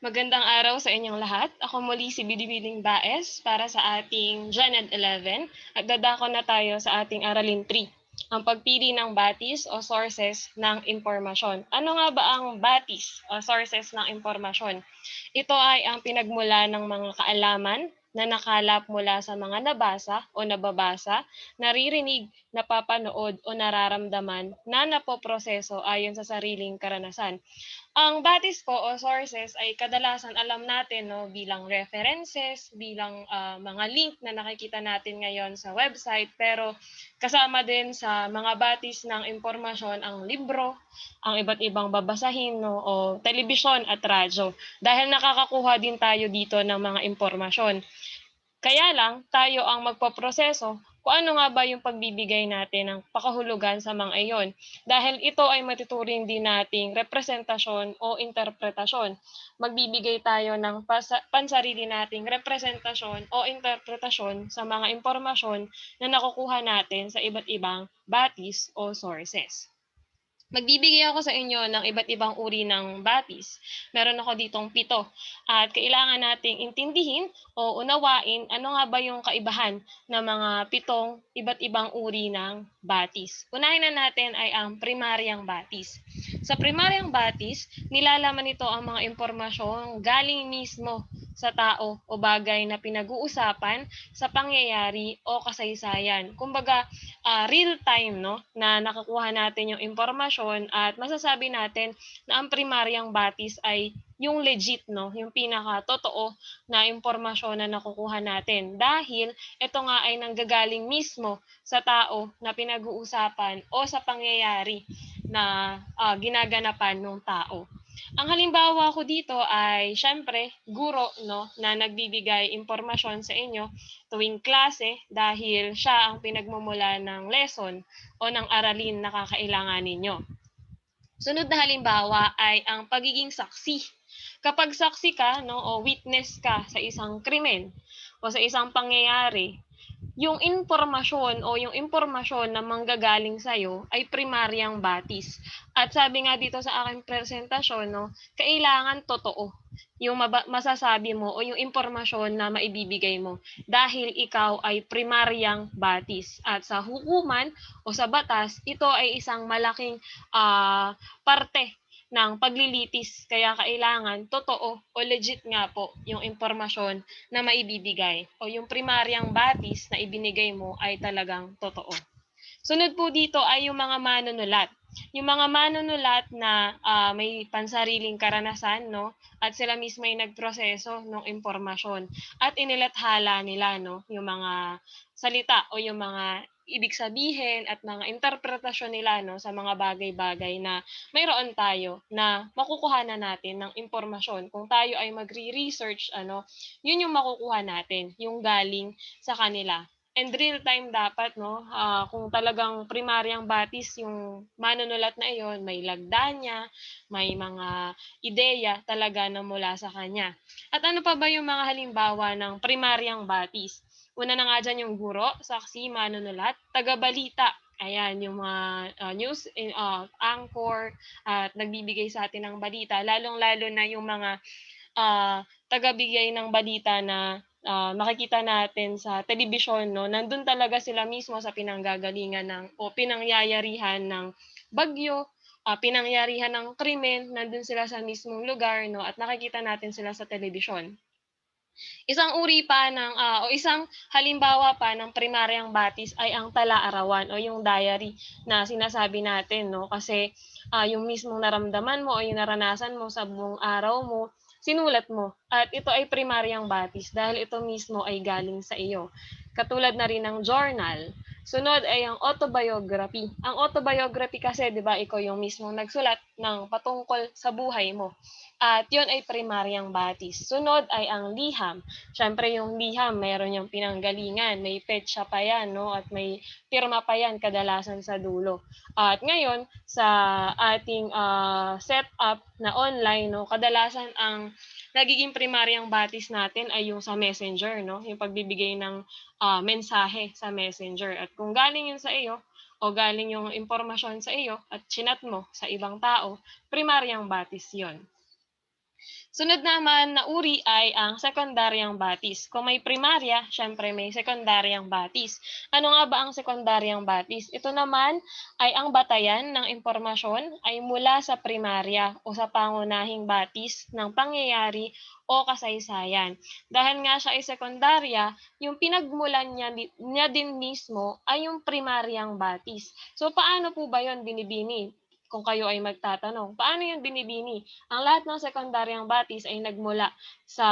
Magandang araw sa inyong lahat. Ako muli si Bidibiling Baes para sa ating Janad 11 at dadako na tayo sa ating Aralin 3, ang pagpili ng batis o sources ng impormasyon. Ano nga ba ang batis o sources ng impormasyon? Ito ay ang pinagmula ng mga kaalaman na nakalap mula sa mga nabasa o nababasa, naririnig, napapanood o nararamdaman na napoproseso ayon sa sariling karanasan. Ang batis po o sources ay kadalasan alam natin no, bilang references, bilang uh, mga link na nakikita natin ngayon sa website, pero kasama din sa mga batis ng impormasyon ang libro, ang iba't ibang babasahin no, o telebisyon at radyo dahil nakakakuha din tayo dito ng mga impormasyon. Kaya lang, tayo ang magpaproseso kung ano nga ba yung pagbibigay natin ng pakahulugan sa mga iyon. Dahil ito ay matuturing din nating representasyon o interpretasyon. Magbibigay tayo ng pansarili nating representasyon o interpretasyon sa mga impormasyon na nakukuha natin sa iba't ibang batis o sources. Magbibigay ako sa inyo ng iba't ibang uri ng batis. Meron ako ditong pito. At kailangan nating intindihin o unawain ano nga ba yung kaibahan ng mga pitong iba't ibang uri ng batis. Unahin na natin ay ang primaryang batis. Sa primaryang batis, nilalaman nito ang mga impormasyon galing mismo sa tao o bagay na pinag-uusapan sa pangyayari o kasaysayan. Kumbaga, uh, real time no na nakakuha natin yung impormasyon at masasabi natin na ang primaryang batis ay yung legit no, yung pinaka totoo na impormasyon na nakukuha natin dahil ito nga ay nanggagaling mismo sa tao na pinag-uusapan o sa pangyayari na uh, ginaganapan ng tao. Ang halimbawa ko dito ay syempre guro no na nagbibigay impormasyon sa inyo tuwing klase dahil siya ang pinagmumula ng lesson o ng aralin na kakailangan ninyo. Sunod na halimbawa ay ang pagiging saksi. Kapag saksi ka no o witness ka sa isang krimen o sa isang pangyayari, yung impormasyon o yung impormasyon na manggagaling sa'yo ay primaryang batis. At sabi nga dito sa aking presentasyon, no, kailangan totoo yung masasabi mo o yung impormasyon na maibibigay mo dahil ikaw ay primaryang batis. At sa hukuman o sa batas, ito ay isang malaking uh, parte ng paglilitis. Kaya kailangan totoo o legit nga po yung impormasyon na maibibigay o yung primaryang batis na ibinigay mo ay talagang totoo. Sunod po dito ay yung mga manunulat. Yung mga manunulat na uh, may pansariling karanasan no at sila mismo ay nagproseso ng impormasyon at inilathala nila no yung mga salita o yung mga ibig sabihin at mga interpretasyon nila no sa mga bagay-bagay na mayroon tayo na makukuha na natin ng impormasyon. Kung tayo ay magre-research ano, yun yung makukuha natin, yung galing sa kanila. And real time dapat no, uh, kung talagang primaryang batis yung manunulat na iyon, may lagda niya, may mga ideya talaga na mula sa kanya. At ano pa ba yung mga halimbawa ng primaryang batis? Una na nga dyan yung guro, saksi, manunulat, tagabalita. Ayan, yung mga uh, news uh, anchor at nagbibigay sa atin ng balita. Lalong-lalo na yung mga uh, tagabigay ng balita na uh, makikita natin sa telebisyon. No? Nandun talaga sila mismo sa pinanggagalingan ng, o pinangyayarihan ng bagyo, uh, pinangyarihan ng krimen, nandun sila sa mismong lugar, no? at nakikita natin sila sa telebisyon. Isang uri pa ng uh, o isang halimbawa pa ng primaryang batis ay ang tala-arawan o yung diary na sinasabi natin no kasi uh, yung mismong naramdaman mo o yung naranasan mo sa buong araw mo sinulat mo at ito ay primaryang batis dahil ito mismo ay galing sa iyo. Katulad na rin ng journal Sunod ay ang autobiography. Ang autobiography kasi, di ba, ikaw yung mismong nagsulat ng patungkol sa buhay mo. At yon ay primaryang batis. Sunod ay ang liham. Siyempre yung liham, mayroon yung pinanggalingan. May petsa pa yan, no? At may pirma pa yan kadalasan sa dulo. At ngayon, sa ating uh, setup na online, no? Kadalasan ang nagiging primaryang batis natin ay yung sa messenger, no? Yung pagbibigay ng uh, mensahe sa messenger. At kung galing yun sa iyo, o galing yung impormasyon sa iyo at chinat mo sa ibang tao, primaryang batis yon. Sunod naman na uri ay ang sekundaryang batis. Kung may primarya, syempre may sekundaryang batis. Ano nga ba ang sekundaryang batis? Ito naman ay ang batayan ng impormasyon ay mula sa primarya o sa pangunahing batis ng pangyayari o kasaysayan. Dahil nga siya ay sekundarya, yung pinagmulan niya, niya din mismo ay yung primaryang batis. So paano po ba yon binibini? Kung kayo ay magtatanong. Paano yun binibini? Ang lahat ng sekundaryang batis ay nagmula sa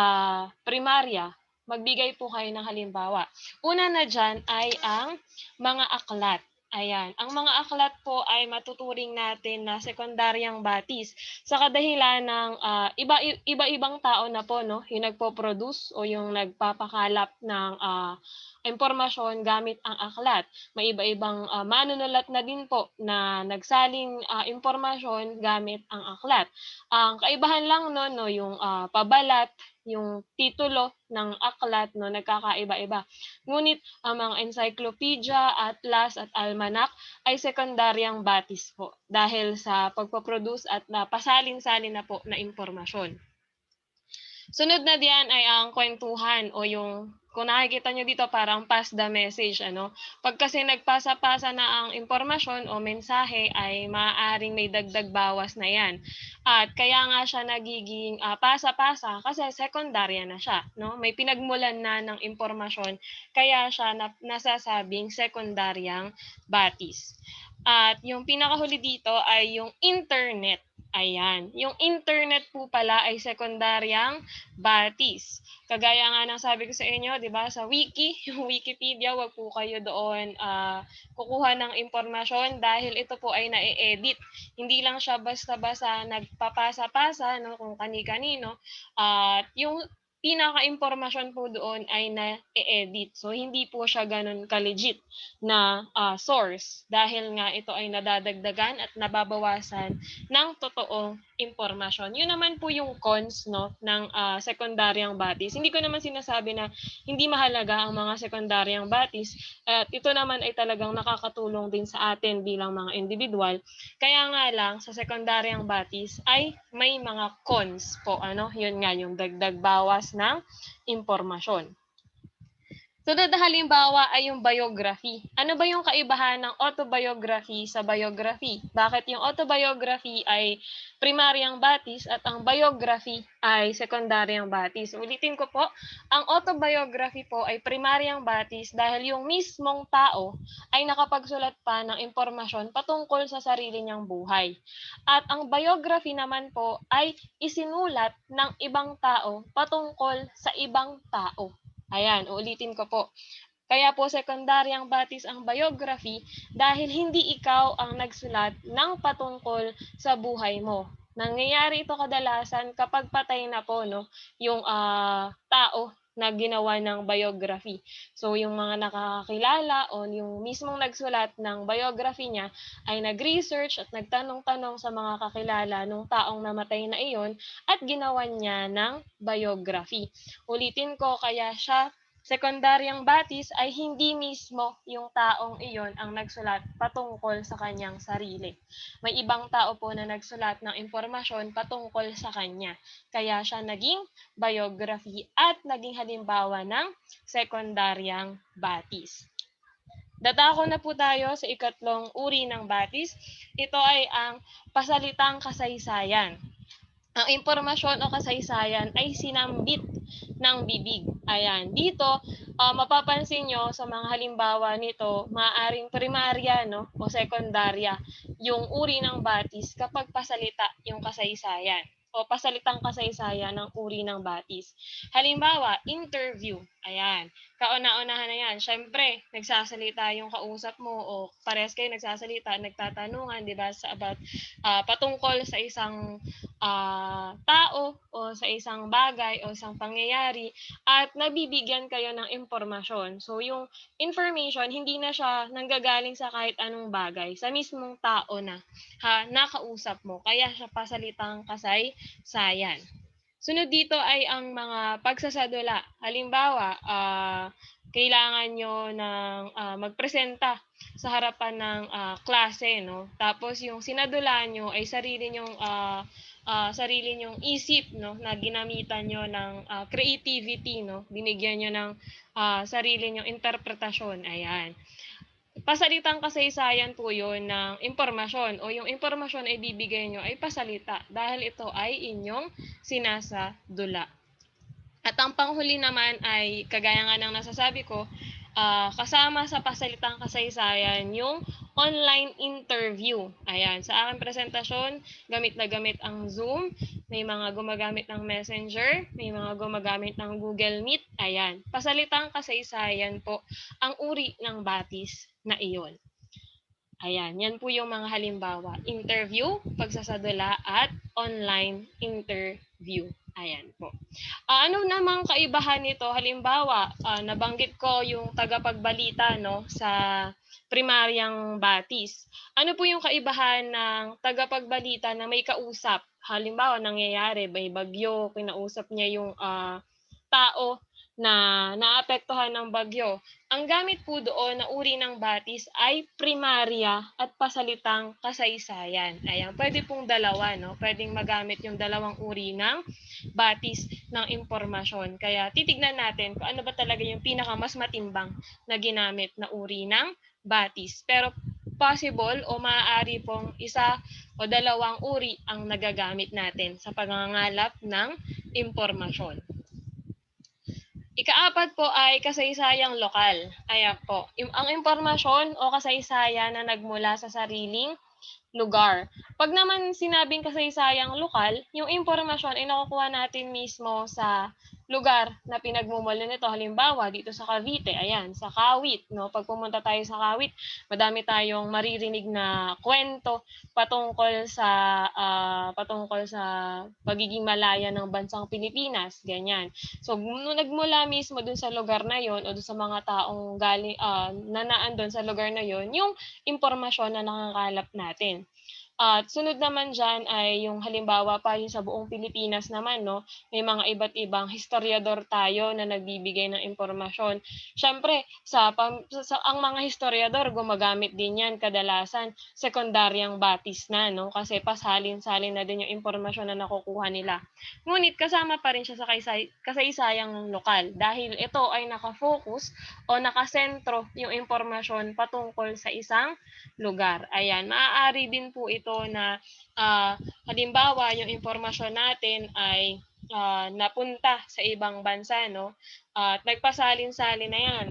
primarya. Magbigay po kayo ng halimbawa. Una na dyan ay ang mga aklat. Ayan. Ang mga aklat po ay matuturing natin na sekundaryang batis sa kadahilan ng uh, iba, iba-ibang tao na po, no? Yung nagpo-produce o yung nagpapakalap ng uh, impormasyon gamit ang aklat. May iba-ibang uh, manunulat na din po na nagsaling uh, impormasyon gamit ang aklat. Ang kaibahan lang no, no yung uh, pabalat, yung titulo ng aklat no nagkakaiba-iba. Ngunit ang mga encyclopedia, atlas at almanac ay sekundaryang batis po dahil sa pagpo-produce at na pasalin-salin na po na impormasyon. Sunod na diyan ay ang kwentuhan o yung kung nakikita nyo dito parang pass the message ano. Pag kasi nagpasa-pasa na ang impormasyon o mensahe ay maaaring may dagdag bawas na 'yan. At kaya nga siya nagiging uh, pasa-pasa kasi sekundarya na siya, no? May pinagmulan na ng impormasyon kaya siya na, nasasabing sekundaryang batis. At yung pinakahuli dito ay yung internet. Ayan. Yung internet po pala ay sekundaryang batis. Kagaya nga ng sabi ko sa inyo, 'di ba, sa wiki, yung Wikipedia, wag po kayo doon uh, kukuha ng impormasyon dahil ito po ay na-edit. Hindi lang siya basta-basta nagpapasa-pasa no kung kani-kanino. At uh, yung pinaka-impormasyon po doon ay na-edit. So, hindi po siya ganun ka-legit na uh, source dahil nga ito ay nadadagdagan at nababawasan ng totoong impormasyon. Yun naman po yung cons no, ng uh, sekundaryang batis. Hindi ko naman sinasabi na hindi mahalaga ang mga sekundaryang batis at ito naman ay talagang nakakatulong din sa atin bilang mga individual. Kaya nga lang, sa sekundaryang batis ay may mga cons po. Ano? Yun nga, yung dagdag bawas ng impormasyon. Sunod na ay yung biography. Ano ba yung kaibahan ng autobiography sa biography? Bakit yung autobiography ay primaryang batis at ang biography ay sekundaryang batis? Ulitin ko po, ang autobiography po ay primaryang batis dahil yung mismong tao ay nakapagsulat pa ng impormasyon patungkol sa sarili niyang buhay. At ang biography naman po ay isinulat ng ibang tao patungkol sa ibang tao. Ayan, uulitin ko po. Kaya po sekundaryang batis ang biography dahil hindi ikaw ang nagsulat ng patungkol sa buhay mo. Nangyayari ito kadalasan kapag patay na po no, yung uh, tao na ginawa ng biography. So yung mga nakakakilala o yung mismong nagsulat ng biography niya ay nag-research at nagtanong-tanong sa mga kakilala nung taong namatay na iyon at ginawa niya ng biography. Ulitin ko, kaya siya Sekundaryang batis ay hindi mismo yung taong iyon ang nagsulat patungkol sa kanyang sarili. May ibang tao po na nagsulat ng impormasyon patungkol sa kanya. Kaya siya naging biography at naging halimbawa ng sekundaryang batis. Dadako na po tayo sa ikatlong uri ng batis. Ito ay ang pasalitang kasaysayan. Ang impormasyon o kasaysayan ay sinambit ng bibig. Ayan. Dito, uh, mapapansin nyo sa mga halimbawa nito, maaaring primarya no, o sekundarya yung uri ng batis kapag pasalita yung kasaysayan o pasalitang kasaysayan ng uri ng batis. Halimbawa, interview. Ayan. Kauna-unahan na yan. Siyempre, nagsasalita yung kausap mo o pares kayo nagsasalita, nagtatanungan, di ba, sa about uh, patungkol sa isang uh, tao o sa isang bagay o isang pangyayari at nabibigyan kayo ng impormasyon. So, yung information, hindi na siya nanggagaling sa kahit anong bagay, sa mismong tao na ha, nakausap mo. Kaya siya pasalitang kasay sayan. Sunod dito ay ang mga pagsasadula. Halimbawa, uh, kailangan nyo ng uh, magpresenta sa harapan ng uh, klase, no? Tapos yung sinadula nyo ay sarili nyong uh, ah, sarili niyong isip, no, na ginamitan niyo ng ah, creativity, no, binigyan niyo ng ah, sarili niyong interpretasyon. Ayan. Pasalitang kasaysayan po yun ng impormasyon o yung impormasyon ay bibigay nyo ay pasalita dahil ito ay inyong sinasadula. At ang panghuli naman ay, kagaya nga ng nasasabi ko, ah, kasama sa pasalitang kasaysayan yung online interview. Ayan, sa aking presentasyon, gamit na gamit ang Zoom, may mga gumagamit ng Messenger, may mga gumagamit ng Google Meet. Ayan, pasalitang kasaysayan po ang uri ng batis na iyon. Ayan, yan po yung mga halimbawa. Interview, pagsasadula, at online interview. Ayan po. Ah, ano namang kaibahan nito? Halimbawa, ah, nabanggit ko yung tagapagbalita no sa primaryang batis. Ano po yung kaibahan ng tagapagbalita na may kausap? Halimbawa, nangyayari, may bagyo, kinausap niya yung ah, tao na naapektuhan ng bagyo. Ang gamit po doon na uri ng batis ay primarya at pasalitang kasaysayan. Ayan, pwede pong dalawa, no? Pwedeng magamit yung dalawang uri ng batis ng impormasyon. Kaya titignan natin kung ano ba talaga yung pinaka mas matimbang na ginamit na uri ng batis. Pero possible o maaari pong isa o dalawang uri ang nagagamit natin sa pagngangalap ng impormasyon. Ikaapat po ay kasaysayang lokal. Ayan po. Ang impormasyon o kasaysayan na nagmula sa sariling lugar. Pag naman sinabing kasaysayang lokal, yung impormasyon ay nakukuha natin mismo sa lugar na pinagmumula nito. Halimbawa, dito sa Cavite, ayan, sa Kawit, no? Pag pumunta tayo sa Kawit, madami tayong maririnig na kwento patungkol sa ah, patungkol sa pagiging malaya ng bansang Pilipinas, ganyan. So, nung nagmula mismo dun sa lugar na yon o dun sa mga taong galing ah, na naandun sa lugar na yon, yung impormasyon na nakakalap natin. At sunod naman dyan ay yung halimbawa pa yung sa buong Pilipinas naman, no? May mga iba't ibang historiador tayo na nagbibigay ng impormasyon. Siyempre, sa, pam- sa, ang mga historiador, gumagamit din yan kadalasan sekundaryang batis na, no? Kasi pasalin-salin na din yung impormasyon na nakukuha nila. Ngunit kasama pa rin siya sa kaysay, kasaysayang lokal dahil ito ay nakafocus o nakasentro yung impormasyon patungkol sa isang lugar. Ayan, maaari din po ito na ah, halimbawa yung impormasyon natin ay ah, napunta sa ibang bansa, no? At nagpasalin-salin na yan.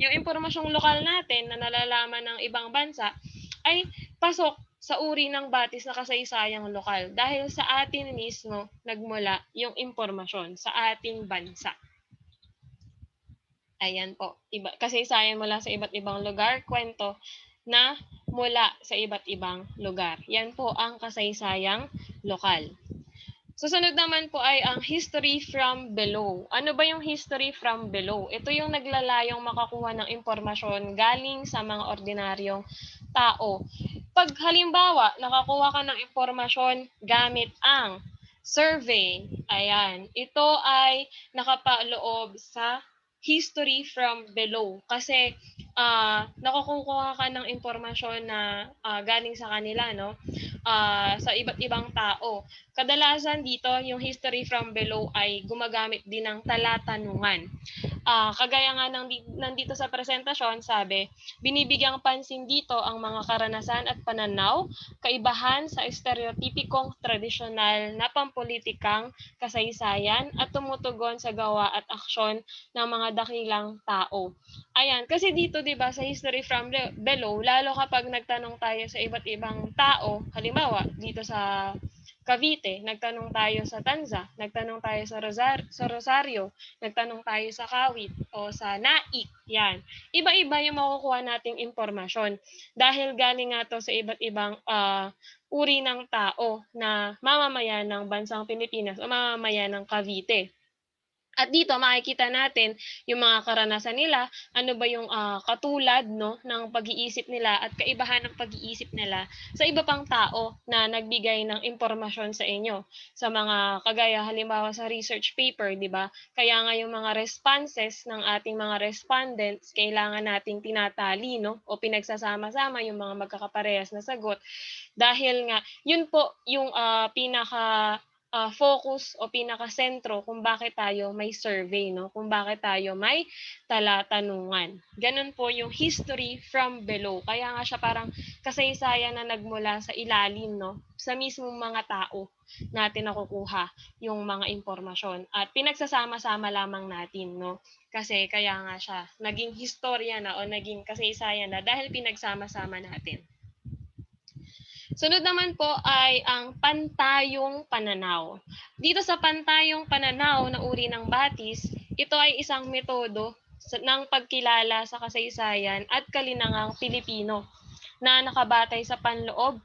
Yung impormasyong lokal natin na nalalaman ng ibang bansa ay pasok sa uri ng batis na kasaysayang lokal dahil sa atin mismo nagmula yung impormasyon sa ating bansa. Ayan po. Iba, kasaysayan mula sa iba't ibang lugar, kwento na mula sa iba't ibang lugar. Yan po ang kasaysayang lokal. Susunod naman po ay ang history from below. Ano ba yung history from below? Ito yung naglalayong makakuha ng impormasyon galing sa mga ordinaryong tao. Pag halimbawa, nakakuha ka ng impormasyon gamit ang survey, ayan, ito ay nakapaloob sa history from below. Kasi ah nakukuha ka ng impormasyon na ah, galing sa kanila, no? Ah, sa iba't ibang tao. Kadalasan dito, yung history from below ay gumagamit din ng talatanungan. Ah, kagaya nga ng di- nandito sa presentasyon, sabi, binibigyang pansin dito ang mga karanasan at pananaw, kaibahan sa stereotipikong tradisyonal na pampolitikang kasaysayan at tumutugon sa gawa at aksyon ng mga dakilang tao. Ayan, kasi dito 'di ba sa history from below, lalo kapag nagtanong tayo sa iba't ibang tao, halimbawa dito sa Cavite, nagtanong tayo sa Tanza, nagtanong tayo sa, Rosar- sa Rosario, nagtanong tayo sa Kawit o sa Naik, yan. Iba-iba yung makukuha nating impormasyon dahil galing nga to sa iba't ibang ah, uri ng tao na mamamayan ng bansang Pilipinas o mamamayan ng Cavite. At dito makikita natin yung mga karanasan nila, ano ba yung ah, katulad no ng pag-iisip nila at kaibahan ng pag-iisip nila sa iba pang tao na nagbigay ng impormasyon sa inyo. Sa mga kagaya halimbawa sa research paper, 'di ba? Kaya nga yung mga responses ng ating mga respondents kailangan nating tinatali no o pinagsasama-sama yung mga magkakaparehas na sagot dahil nga yun po yung ah, pinaka ah, focus o pinaka-sentro kung bakit tayo may survey, no? Kung bakit tayo may talatanungan. Ganun po yung history from below. Kaya nga siya parang kasaysayan na nagmula sa ilalim, no? Sa mismong mga tao natin nakukuha yung mga impormasyon. At pinagsasama-sama lamang natin, no? Kasi kaya nga siya naging historia na o naging kasaysayan na dahil pinagsama-sama natin. Sunod naman po ay ang pantayong pananaw. Dito sa pantayong pananaw na uri ng batis, ito ay isang metodo ng pagkilala sa kasaysayan at kalinangang Pilipino na nakabatay sa panloob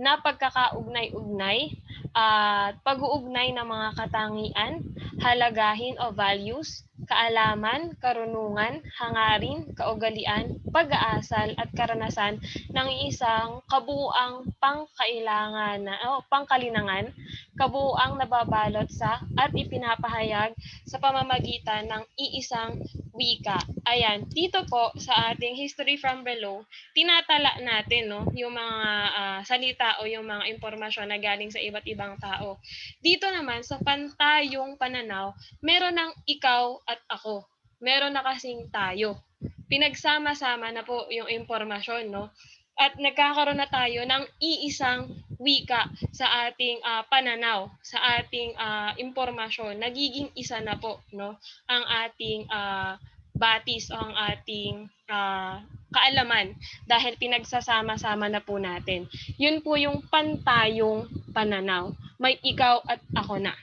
na pagkakaugnay-ugnay at pag-uugnay ng mga katangian, halagahin o values, kaalaman, karunungan, hangarin, kaugalian, pag-aasal at karanasan ng isang kabuuang pangkailangan na o pangkalinangan, kabuuang nababalot sa at ipinapahayag sa pamamagitan ng iisang wika. Ayan, dito po sa ating history from below, tinatala natin no yung mga ah, salita o yung mga impormasyon na galing sa iba't ibang tao. Dito naman sa pantayong pananaw, meron ng ikaw at ako. Meron na kasing tayo. Pinagsama-sama na po yung impormasyon, no? At nagkakaroon na tayo ng iisang wika sa ating ah, pananaw, sa ating ah, impormasyon. Nagiging isa na po, no? Ang ating ah, batis o ang ating ah, kaalaman dahil pinagsasama-sama na po natin. Yun po yung pantayong pananaw. May ikaw at ako na.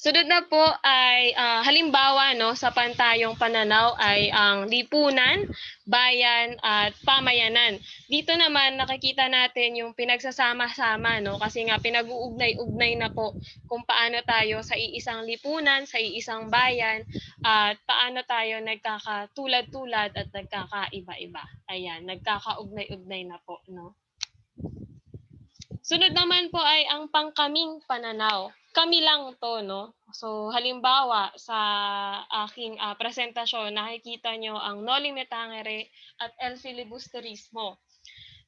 Sunod na po ay ah, halimbawa no sa pantayong pananaw ay ang lipunan, bayan at pamayanan. Dito naman nakikita natin yung pinagsasama-sama no kasi nga pinag-uugnay-ugnay na po kung paano tayo sa iisang lipunan, sa iisang bayan at paano tayo nagkakatulad-tulad at nagkakaiba-iba. Ayan, nagkakaugnay-ugnay na po no. Sunod naman po ay ang pangkaming pananaw. Kami lang to, no? So, halimbawa, sa aking ah, presentasyon, nakikita nyo ang Noli Me Tangere at El Filibusterismo.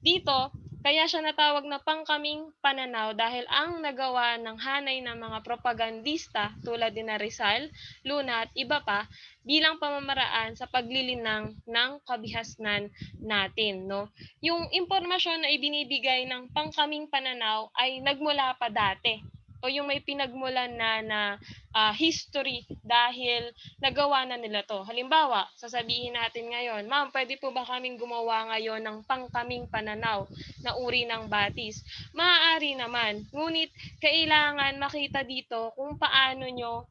Dito, kaya siya natawag na pangkaming pananaw dahil ang nagawa ng hanay ng mga propagandista tulad na Rizal, Luna at iba pa bilang pamamaraan sa paglilinang ng kabihasnan natin. No? Yung impormasyon na ibinibigay ng pangkaming pananaw ay nagmula pa dati o yung may pinagmulan na na ah, history dahil nagawa na nila to. Halimbawa, sasabihin natin ngayon, ma'am, pwede po ba kaming gumawa ngayon ng pangkaming pananaw na uri ng batis? Maaari naman, ngunit kailangan makita dito kung paano nyo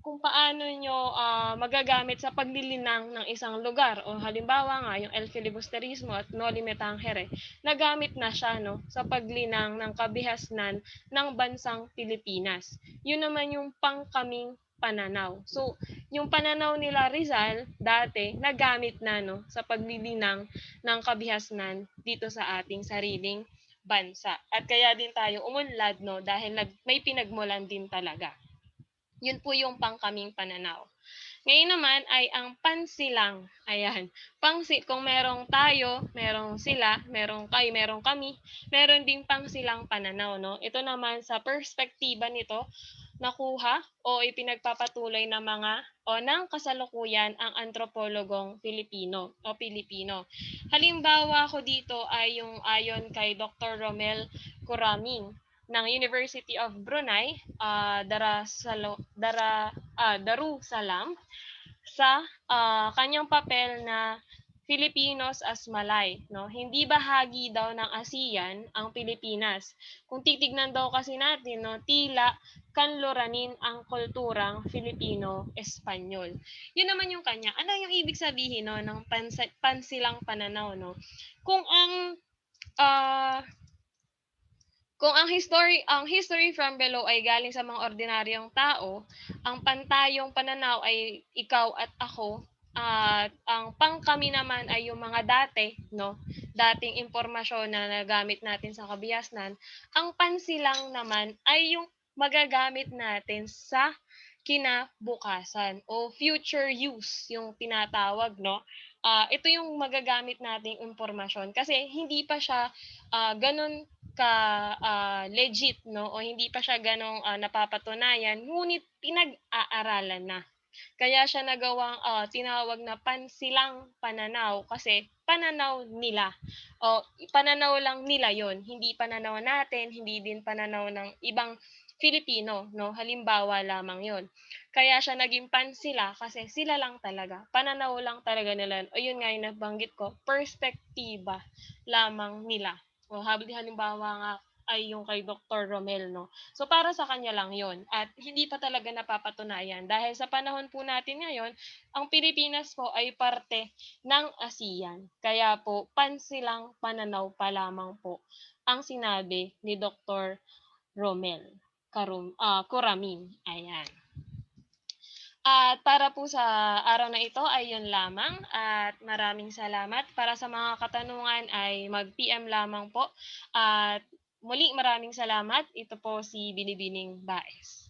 kung paano nyo ah, magagamit sa paglilinang ng isang lugar. O halimbawa nga, yung El Filibusterismo at Noli Me Tangere, nagamit na siya no, sa paglinang ng kabihasnan ng bansang Pilipinas. Yun naman yung pangkaming pananaw. So, yung pananaw nila Rizal, dati, nagamit na no, sa paglilinang ng kabihasnan dito sa ating sariling bansa. At kaya din tayo umunlad no, dahil nag, may pinagmulan din talaga. Yun po yung pangkaming pananaw. Ngayon naman ay ang pansilang. Ayan. Pangsi, kung merong tayo, merong sila, merong kayo, merong kami, meron ding pangsilang pananaw. No? Ito naman sa perspektiba nito, nakuha o ipinagpapatuloy ng mga o ng kasalukuyan ang antropologong Filipino o Pilipino. Halimbawa ko dito ay yung ayon kay Dr. Romel Kuraming ng University of Brunei, uh, Darasalo, Dara, ah, Darussalam, sa ah, kanyang papel na Filipinos as Malay, no? Hindi bahagi daw ng ASEAN ang Pilipinas. Kung titignan daw kasi natin, no, tila kanluranin ang kulturang Filipino-Espanyol. Yun naman yung kanya. Ano yung ibig sabihin no ng pansilang pananaw, no? Kung ang ah Kung ang history ang history from below ay galing sa mga ordinaryong tao, ang pantayong pananaw ay ikaw at ako at ang pangkami naman ay yung mga dati, no? Dating impormasyon na nagamit natin sa kabiasnan. Ang pansilang naman ay yung magagamit natin sa kinabukasan o future use yung tinatawag, no? Ah, ito yung magagamit nating impormasyon kasi hindi pa siya ah, ganun ka ah, legit, no? O hindi pa siya ganong ah, napapatunayan, ngunit pinag-aaralan na. Kaya siya nagawang ah, tinawag na pansilang pananaw kasi pananaw nila. O pananaw lang nila 'yon, hindi pananaw natin, hindi din pananaw ng ibang Filipino, no? Halimbawa lamang 'yon. Kaya siya naging pansila kasi sila lang talaga, pananaw lang talaga nila. O yun nga yung nabanggit ko, perspektiba lamang nila. O habli halimbawa nga ay yung kay Dr. Romel, no? So para sa kanya lang yon at hindi pa talaga napapatunayan dahil sa panahon po natin ngayon, ang Pilipinas po ay parte ng ASEAN. Kaya po, pansilang pananaw pa lamang po ang sinabi ni Dr. Romel Karum, ah, Kuramin. Ayan. At para po sa araw na ito ay yun lamang at maraming salamat. Para sa mga katanungan ay mag-PM lamang po. At muli maraming salamat. Ito po si Binibining Baes.